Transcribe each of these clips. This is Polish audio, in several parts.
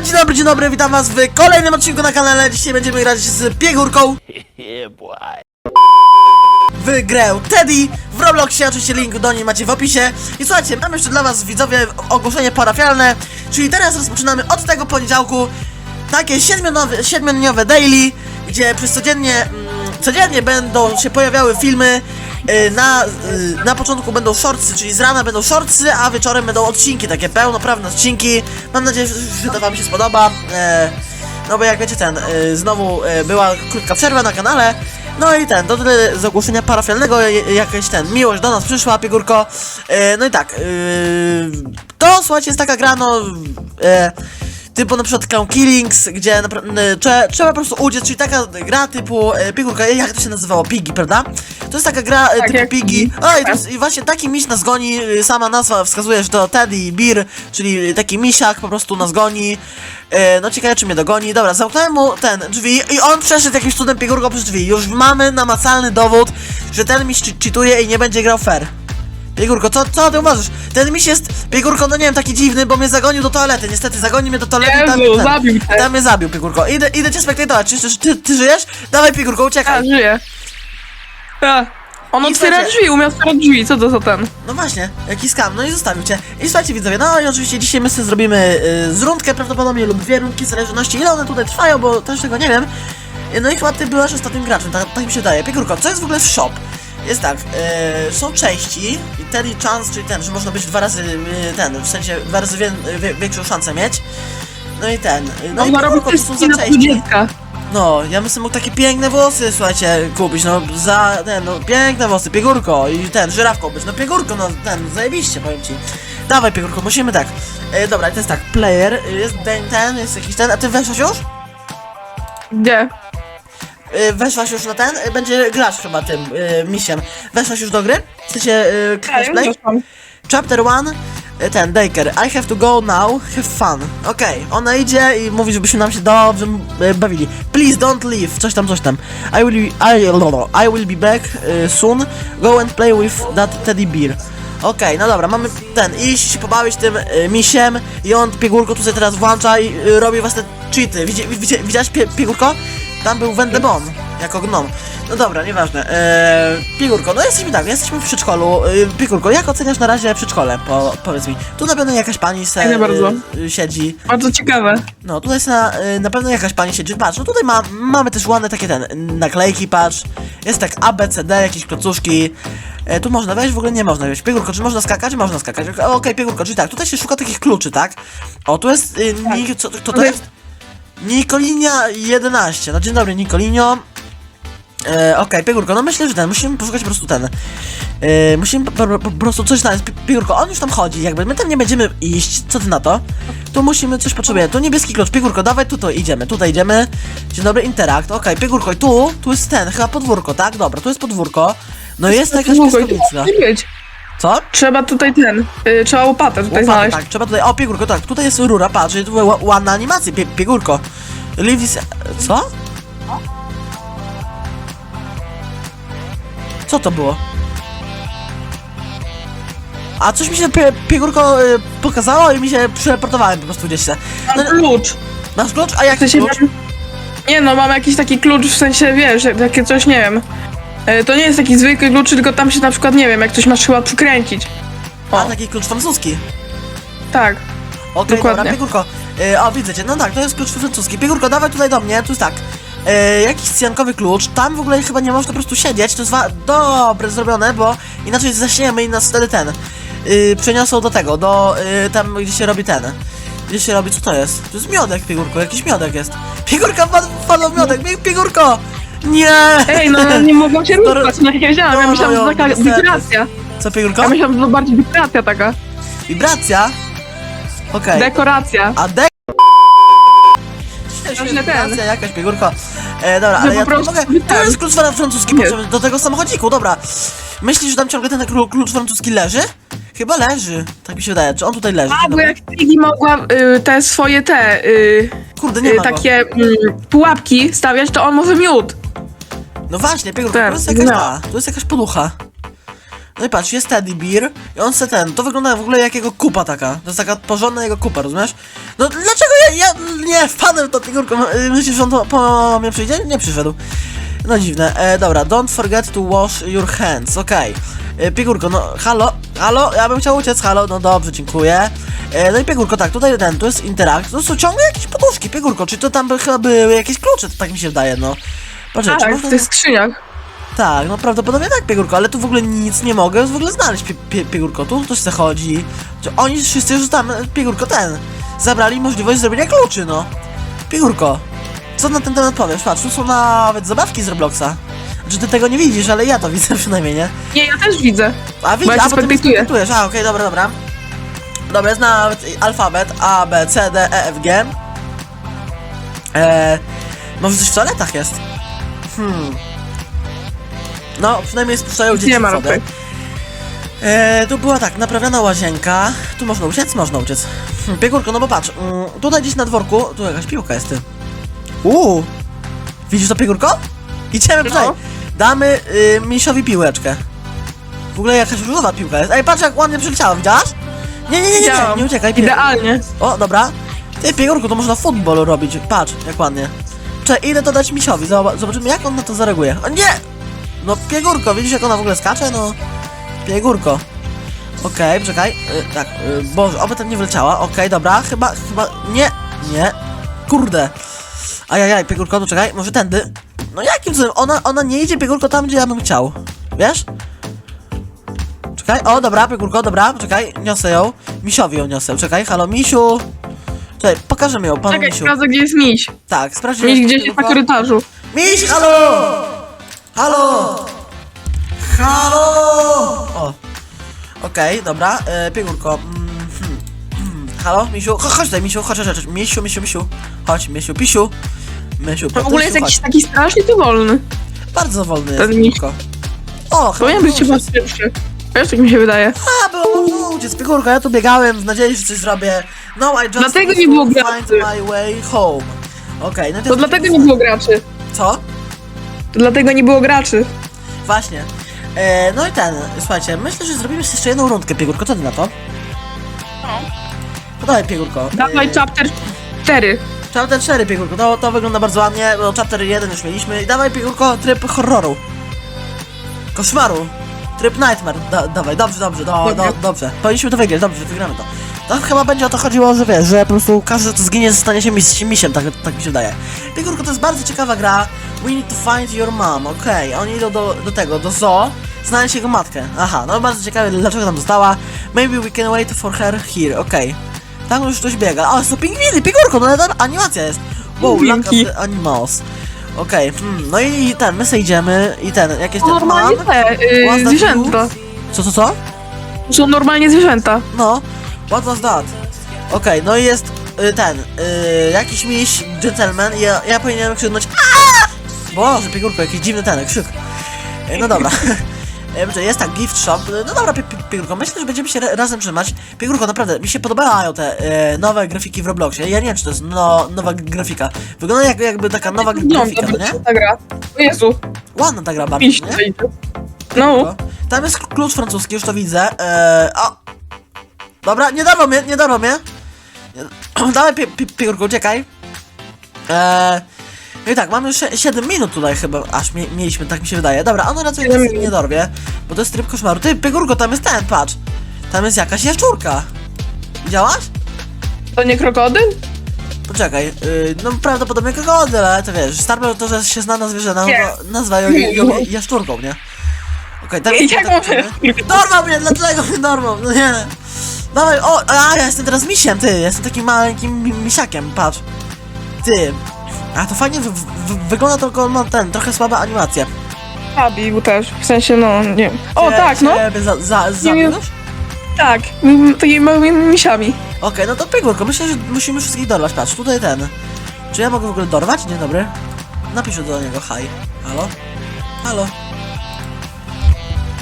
Dzień dobry, dzień dobry, witam was w kolejnym odcinku na kanale. Dzisiaj będziemy grać z boy. w grę Teddy w Robloxie. Oczywiście link do niej macie w opisie. I słuchajcie, mam jeszcze dla was widzowie ogłoszenie parafialne, czyli teraz rozpoczynamy od tego poniedziałku takie siedmionowe, siedmiodniowe daily, gdzie przez codziennie, mm, codziennie będą się pojawiały filmy. Y, Na, y, na początku będą shortsy, czyli z rana będą shortsy, a wieczorem będą odcinki, takie pełnoprawne odcinki. Mam nadzieję, że, to wam się spodoba. E, no bo jak wiecie, ten, znowu była krótka przerwa na kanale. No i ten, to tyle z ogłoszenia parafialnego, jakaś ten, miłość do nas przyszła, piegórko. E, no i tak, to słuchajcie, jest taka gra, no, e, typu na przykład Clown Killings, gdzie n- trzeba, po prostu uciec, czyli taka gra typu e, piegórka, jak to się nazywało, Piggy, prawda? To jest taka gra e, Tak, typu. Piggy. O, i, to jest, i właśnie taki miś nas goni, y, sama nazwa wskazuje, że to Teddy Bear, czyli taki misiak po prostu nas goni. E, no ciekawe czy mnie dogoni. Dobra, zamknąłem mu ten drzwi i on przeszedł jakimś cudem piegórką przez drzwi. Już mamy namacalny dowód, że ten miś che- cheatuje i nie będzie grał fair. Piegórko, co, co ty uważasz? Ten miś jest, Piegórko, no nie wiem, taki dziwny, bo mnie zagonił do toalety, niestety, zagonił mnie do toalety i tam, Jezu, ten, zabił cię. tam mnie zabił, Piegórko. Idę, idę cię spektatować, czy, czy, ty, ty żyjesz? Dawaj, Piegórko, A, uciekaj. żyje. A, on I otwiera słuchajcie- drzwi, umiał otwierać drzwi, co to za ten? No właśnie, jaki skam, no i zostawił cię. I słuchajcie widzowie, no i oczywiście dzisiaj my sobie zrobimy y, z rundkę prawdopodobnie lub dwie rundki w zależności ile one tutaj trwają, bo też tego nie wiem. Y, No i chyba ty byłaś ostatnim graczem, tak, tak mi się daje. Piegórko, co jest w ogóle w shop? Jest tak, y, są części i Terry Chance, czyli ten, że można być dwa razy y, ten, w sensie dwa razy wie, wie, większą szansę mieć. No i ten, y, no i Można robić są za części. No, ja bym sobie mógł takie piękne włosy, słuchajcie, kupić, no, za, ten, no, piękne włosy, piegórko i ten, żyrawką być, no, piegórko, no, ten, zajebiście, powiem ci. Dawaj, piegórko, musimy tak. E, dobra, to jest tak, player, jest ten, ten, jest jakiś ten, a ty weszłaś już? Gdzie? E, weszłaś już na ten? E, będzie gracz chyba tym, e, misiem. Weszłaś już do gry? Chcecie Ja kliknąć już play? doszłam. Chapter 1, e, ten, Daker, I have to go now, have fun. Okej, ona idzie i mówi, żebyśmy nam się dobrze bawili. Please don't leave, coś tam, coś tam. I will be, I, lolo, I will be back soon, go and play with that teddy bear. Okej, no dobra, mamy ten, iść się pobawić tym e, misiem i on piegórko tutaj teraz włącza i e, robi własne cheaty. Widzi, widzi, widziałeś pie, piegórko? Tam był Wendebon, jako gnom. No dobra, nieważne. Eee, Piegórko, no jesteśmy tak, jesteśmy w przedszkolu. Eee, Piegórko, jak oceniasz na razie przedszkole? Po, powiedz mi. Tu na pewno jakaś pani se, Fajne bardzo. e, siedzi. Bardzo ciekawe. No, tutaj jest na, e, na pewno jakaś pani siedzi. Patrz, no tutaj ma, mamy też ładne takie ten, naklejki, patrz. Jest tak A, B, C, D, jakieś klocuszki. E, tu można wejść, w ogóle nie można wejść. Piegórko, czy można skakać? Można skakać. Okej, okay, Piegórko, czyli tak, tutaj się szuka takich kluczy, tak? O, tu jest, y, ni, co, kto to jest? Nikolinia 11. No dzień dobry, Nikolinio. E, Okej, Piegórko, no myślę, że ten, musimy poszukać po prostu ten. E, musimy po, po, po prostu coś znaleźć. Pi- Piegórko, on już tam chodzi, jakby my tam nie będziemy iść, co ty na to? Tu musimy coś potrzebujemy. Tu niebieski klucz, Piegórko, dawaj tutaj idziemy, tutaj idziemy. Dzień dobry, interakt, okej, Piegórko, i tu, tu jest ten, chyba podwórko, tak? Dobra, tu jest podwórko. No jest jakaś Długo i piaskownica. Co? Trzeba tutaj ten, y, trzeba łopatę tutaj Łopatę, znaleźć. tak, trzeba tutaj, o Piegórko, tak, tutaj jest rura, patrz, tu ła- ładna animacja, pie, Piegórko. This, co? Co to było? A coś mi się pie, Piegórko y, pokazało i mi się przereportowałem po prostu gdzieś se. No, Mam klucz. masz klucz? A jak sensie klucz? mam... Nie no, mam jakiś taki klucz, w sensie, wiesz, takie coś, nie wiem. Y, To nie jest taki zwykły klucz, tylko tam się na przykład, nie wiem, jak coś masz chyba przykręcić. A, O, taki klucz francuski. tak. Okej, dobra, Dokładnie. Piegórko. Y, o, widzę cię, no tak, to jest klucz francuski. Piegórko, dawaj tutaj do mnie, tu jest tak. Y, jakiś cyjankowy klucz, tam w ogóle chyba nie można po prostu siedzieć, to jest wa- dobre zrobione, bo inaczej zaśniemy i nas wtedy ten y, przeniosą do tego, do y, tam gdzie się robi ten. Gdzie się robi, co to jest? To jest miodek, Piegórko, jakiś miodek jest. Piegórka wpadł wpadł w miodek, Piegórko! Nie! Ej, no nie mogłam się No, ruszać, no nie wiedziałam, no, ja myślałam, no, że to taka dekoracja. Co, Piegórko? Ja myślałam, że to bardziej dekoracja taka. Wibracja? Okej. Dekoracja. A. Źle ten. Wibracja jakaś, Piegórko. E, dobra, ale po ja tu prostu mogę... To ten. jest klucz fran- francuski Nie. potrzebny do tego samochodziku, dobra. Myślisz, że tam ciągle ten klu- klucz francuski leży? Chyba leży, tak mi się wydaje. Czy on tutaj leży? A, Dzień bo dobry. jak Piggy mogła y, te swoje te y, Kurde, nie y, ma go. takie mm, pułapki stawiać, to on może miód. No właśnie, Piegórko, Ten, tu jest jakaś no. ta, tu jest jakaś poducha. No i patrz, jest Teddy Bear i on se ten, to wygląda w ogóle jak jego kupa taka. To jest taka porządna jego kupa, rozumiesz? No dlaczego ja, ja nie wpadłem w to figurką? Myślisz, że on to po mnie przyjdzie? Nie przyszedł. No dziwne. E, dobra, don't forget to wash your hands, okej. E, Piegórko, no halo, halo, ja bym chciał uciec, halo, no dobrze, dziękuję. E, no i Piegórko, tak, tutaj ten, tu jest interakt, to są ciągle jakieś poduszki, Piegórko, czy to tam by, chyba były jakieś klucze, to tak mi się wydaje, no. Czy Tak, można... w tych skrzyniach. Tak, no prawdopodobnie tak, Piegórko, ale tu w ogóle nic nie mogę w ogóle znaleźć, pie, pie, Piegórko, tu ktoś se chodzi. Czy Oni wszyscy już tam, Piegórko, ten, zabrali możliwość zrobienia kluczy, no. Piegórko, co na ten temat powiesz? Patrz, tu są nawet zabawki z Robloxa. Znaczy ty tego nie widzisz, ale ja to widzę przynajmniej, nie? Nie, ja też widzę. A widzisz, ja a spektakuję. spektujesz. A, okej, dobra, dobra. Dobra, jest nawet alfabet A, B, C, D, E, F, G. Eee, może coś w toaletach jest? Hmm. No, przynajmniej spuszczają dzieci Nie ma ropy. Eee, tu była tak, naprawiona łazienka. Tu można uciec? Można uciec. Hmm, Piegórko, no bo patrz, mm, tutaj gdzieś na dworku, tu jakaś piłka jest, ty. Uuu! Widzisz to, Piegórko? Idziemy tutaj. No. Damy y, misiowi piłeczkę. W ogóle jakaś różowa piłka jest. Ej, patrz jak ładnie przyleciała, widziałaś? Nie, nie, nie, nie, nie, Widziałam. nie uciekaj. pie- Idealnie. O, dobra. Ty, Piegórku, to można futbol robić. Patrz, jak ładnie. Czekaj, ile to dać misiowi? Zob- Zobaczymy, jak on na to zareaguje. O nie! No, Piegórko, widzisz, jak ona w ogóle skacze? No, Piegórko. Okej, czekaj. Y, tak, y, Boże, oby tam nie wleciała. Okej, dobra, chyba, chyba, nie, nie. Kurde. Ajajaj, Piegórko, to czekaj, może tędy. No jakim cudem? Ona, ona nie idzie, Piegórko, tam, gdzie ja bym chciał. Wiesz? Czekaj, o, dobra, Piegórko, dobra, czekaj, niosę ją. Misiowi ją niosę, czekaj, halo, Misiu. Czekaj, pokażemy ją, panu Czekaj, Misiu. sprawdzę, gdzie jest miś. Tak, sprawdź. Miś gdzieś jest na korytarzu. Miś, halo! Halo! Halo! O. Okej, dobra, e, Piegórko. Mm, hmm, hmm. Halo, Misiu? Cho- Chodź tutaj, Misiu, chodź, chodź, chodź. Misiu, Misiu, Misiu. Chodź, Misiu, Pisiu. Misiu, W ogóle jest jakiś taki strasznie powolny. Bardzo wolny ten jest, miś. Piegórko. O, chyba Powinien być chyba szybszy. Wiesz, tak mi się wydaje. A, było uciec, Piegórko, ja tu biegałem w nadziei, że coś zrobię. No, I just Dlatego nie to było find graczy. my way home. Okej, no To jest dlatego nie było graczy. Co? To dlatego nie było graczy. Właśnie. E, no i ten, słuchajcie, myślę, że zrobimy jeszcze jedną rundkę, Piegórko, co ty na to? No dawaj, Piegórko. Dawaj E, chapter 4. Chapter 4, Piegórko, to, to wygląda bardzo ładnie, bo chapter 1 już mieliśmy. I dawaj, Piegórko, tryb horroru. Koszmaru. Tryb Nightmare. Da, dawaj, dobrze, dobrze, do, do, Dobra. dobrze. Powinniśmy to wygrać, dobrze, wygramy to. To chyba będzie o to chodziło, że wiesz, że po prostu każdy, kto zginie, stanie się mis misiem, tak, tak mi się wydaje. Piegórko, to jest bardzo ciekawa gra. We need to find your mom, okej. Oni idą do, do tego, do zoo, znaleźć jego matkę. Aha, no bardzo ciekawe, dlaczego tam została. Maybe we can wait for her here, okej. Tam już ktoś biega. O, są pingwiny, Piegórko, no ale animacja jest. Wow, the animals. Okej, hmm, no i ten, my sobie idziemy i ten, ten normalnie mam. te y, that zwierzęta. Co, co, co? Są normalnie zwierzęta. No, what was that? Okej, no i jest y, ten, y, jakiś miś, gentleman, ja, ja powinienem krzyknąć! Boże, Piegórko, jakiś dziwny ten krzyk. Y, no dobra. Jest tak, gift shop. No dobra, Pi- Pi- Piegórko, myślę, że będziemy się ra- razem trzymać. Piegórko, naprawdę, mi się podobają te y, nowe grafiki w Robloxie. Ja nie wiem, czy to jest no, nowa grafika. Wygląda jak, jakby taka nowa grafika, no nie? ta gra. O Jezu, Ładna ta gra bardzo, nie? No, Tam jest klucz francuski, już to widzę. Eee, o! Dobra, nie dorwał mnie, nie dorwał mnie. Nie- Dawaj, pi pi Piórku, uciekaj. Eee, no i tak, mamy już 7 minut tutaj chyba, aż mie mieliśmy, tak mi się wydaje. Dobra, on raczej nas nie dorwie, bo to jest tryb koszmaru. Ty, Piegórko, tam jest ten, patrz. Tam jest jakaś jaszczurka. Widziałaś? to nie krokodyl? Poczekaj, yy, no prawdopodobnie krokodyl, ale to wiesz, Starbell to, że się zna na zwierzę, no, to nazywają ją jaszczurką, nie? Okej, tak Jak tak, może? Dorwał mnie, dlaczego mnie dorwał? No nie. Dawaj, o, a ja jestem teraz misiem, ty, jestem takim maleńkim mi- misiakiem, patrz. Ty. A to fajnie wy, wy, wygląda tylko, no ten, trochę słaba animacja. Zabił też, w sensie no, nie wiem. O Cie- tak, no, ciebie Za, za, za, Nie wiem. już? tak, takimi małymi misiami. Okej, no to Pigurko, myślę, że musimy wszystkich dorwać, patrz, tutaj ten. Czy ja mogę w ogóle dorwać? Dzień dobry. Napiszę do niego hi. Halo? Halo?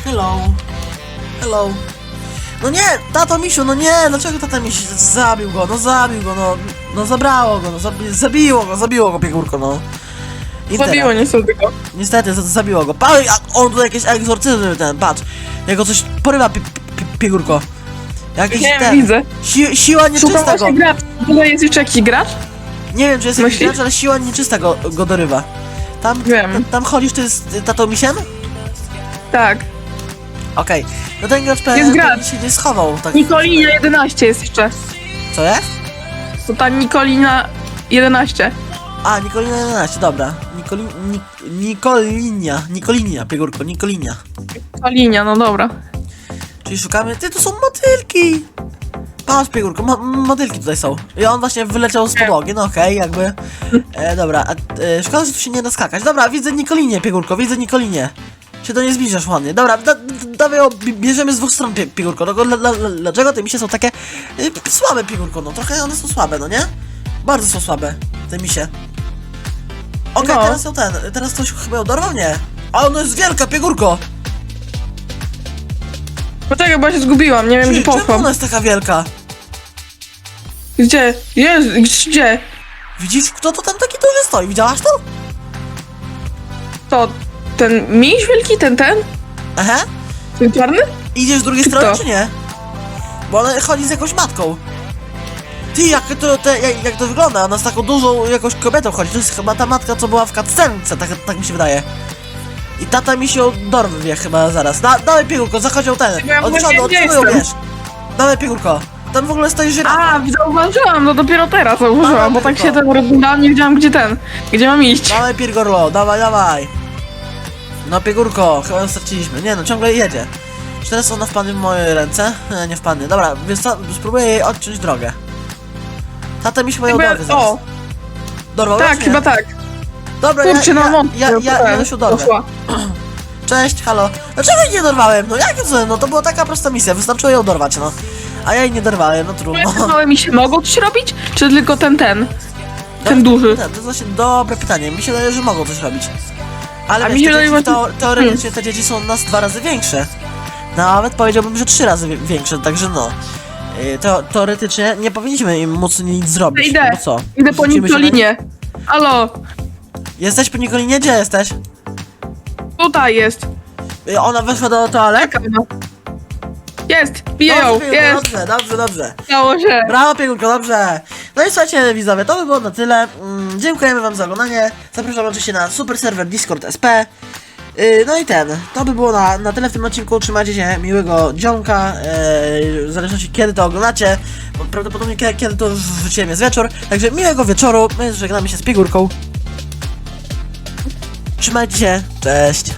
Hello? Hello? No nie, tato misiu, no nie, dlaczego tata miś zabił go, no zabił go, no, no zabrało go, no zabi zabiło go, zabiło go Pigurko, no. Intera. Zabiło niestety go. Niestety, za- zabiło go. Patrz, a on tu jakieś egzorcyzmy ten, patrz. Jego coś porywa, pi, pi, piegórko. Jakiś Nie ten... widzę. Si, siła Szukam nieczysta go. właśnie gracz. Tutaj jest jeszcze jakiś gracz? Nie wiem, czy jest jakiś Myślisz? gracz, ale siła nieczysta go, go dorywa. Tam, Wiem. tam, tam chodzisz, ty z y, tatą misiem? Tak. Okej. No ten gracz Jest gracz. pewnie się nie schował. Tak, Nikolina 11 jest jeszcze. Co jest? To ta Nikolina 11. A, Nikolina 11, dobra. Nikoli, Nik, Nikolinia, Nikolinia, piegórko, Nikolinia. Nikolinia, no dobra. Czyli szukamy, ty, to są motylki! Patrz, piegórko, mo motylki tutaj są. I on właśnie wyleciał z podłogi, no okej, jakby. E, dobra, a, e, szkoda, że tu się nie da skakać. Dobra, widzę Nikolinie, piegórko, widzę Nikolinie. Się do niej zbliżasz ładnie. Dobra, da, dawaj bi- bierzemy z dwóch stron, pie, piegórko. Tylko dla, dla, dla, dlaczego te misie są takie e, słabe, piegórko? No trochę one są słabe, no nie? Bardzo są słabe, te misie. Okej, No. teraz są ten, teraz coś chyba ją dorwał, nie? A ona jest wielka, piegórko! Poczekaj, bo ja się zgubiłam, nie wiem gdzie Czyli poszłam. ona jest taka wielka? Gdzie? Jest, gdzie? Widzisz, kto to tam taki duży stoi? Widziałaś to? To ten miś wielki, ten, ten? Aha. Ten czarny? Idziesz z drugiej strony, czy nie? Bo ona chodzi z jakąś matką. Ty, jak to, te, jak, jak to wygląda? Ona z taką dużą jakąś kobietą chodzi. To jest chyba ta matka, co była w cutscence, tak, tak mi się wydaje. I tata mi się dorwie chyba zaraz. Da, dawaj piegórko, zachodził ten. Ja Od przodu, od przodu ją jestem. bierz. Dawaj piegórko. Tam w ogóle stoi żyrafa. A, zauważyłam, no dopiero teraz zauważyłam, bo tak się tam rozglądałam, nie wiedziałam gdzie ten, gdzie mam iść. Dawaj Pirgorlo, dawaj, dawaj. No piegórko, chyba ją straciliśmy. Nie no, ciągle jedzie. Czy teraz ona wpadnie w moje ręce? E, nie wpadnie. Dobra, więc co, spróbuję jej odciąć drogę. Tata mi się moją drogę zaraz. o, Dorwał ją, tak, nie? chyba tak. Dobra, Kurczę, ja, no ja, wątpię, ja, ja, ja, ja się dorwę. poszła. Cześć, halo. Dlaczego jej nie dorwałem? No jakie co? No to była taka prosta misja, wystarczyło ją dorwać, no. A ja jej nie dorwałem, no trudno. Małe mi się mogą coś robić, czy tylko ten, ten? Ten duży. To, to jest właśnie dobre pytanie. Mi się wydaje, że mogą coś robić. Ale A wiesz, mi się te dzieci, to, teoretycznie te dzieci są od nas dwa razy większe. Nawet powiedziałbym, że trzy razy wie- większe, także no. Yy, To, teoretycznie nie powinniśmy im móc nic zrobić. Idę, No co? idę po Rzucimy się na nich? Nikolinie. Halo, Jesteś po Nikolinie? Gdzie jesteś? tutaj jest. Yy, Ona weszła do toalety? Czekam, no. Jest, piję ją, Dobrze, jest, dobrze, dobrze, dobrze. stało się. Brawo, Piegunko, dobrze. No i słuchajcie, widzowie, to by było na tyle. Mm, dziękujemy wam za oglądanie. Zapraszam oczywiście na super serwer Discord SP. Yy, no i ten, to by było na, na tyle w tym odcinku. Trzymajcie się miłego dzionka, yy, w zależności kiedy to oglądacie, bo prawdopodobnie kiedy, kiedy to wrzuciłem jest wieczór. Także miłego wieczoru, my żegnamy się z Piegórką. Trzymajcie się, cześć.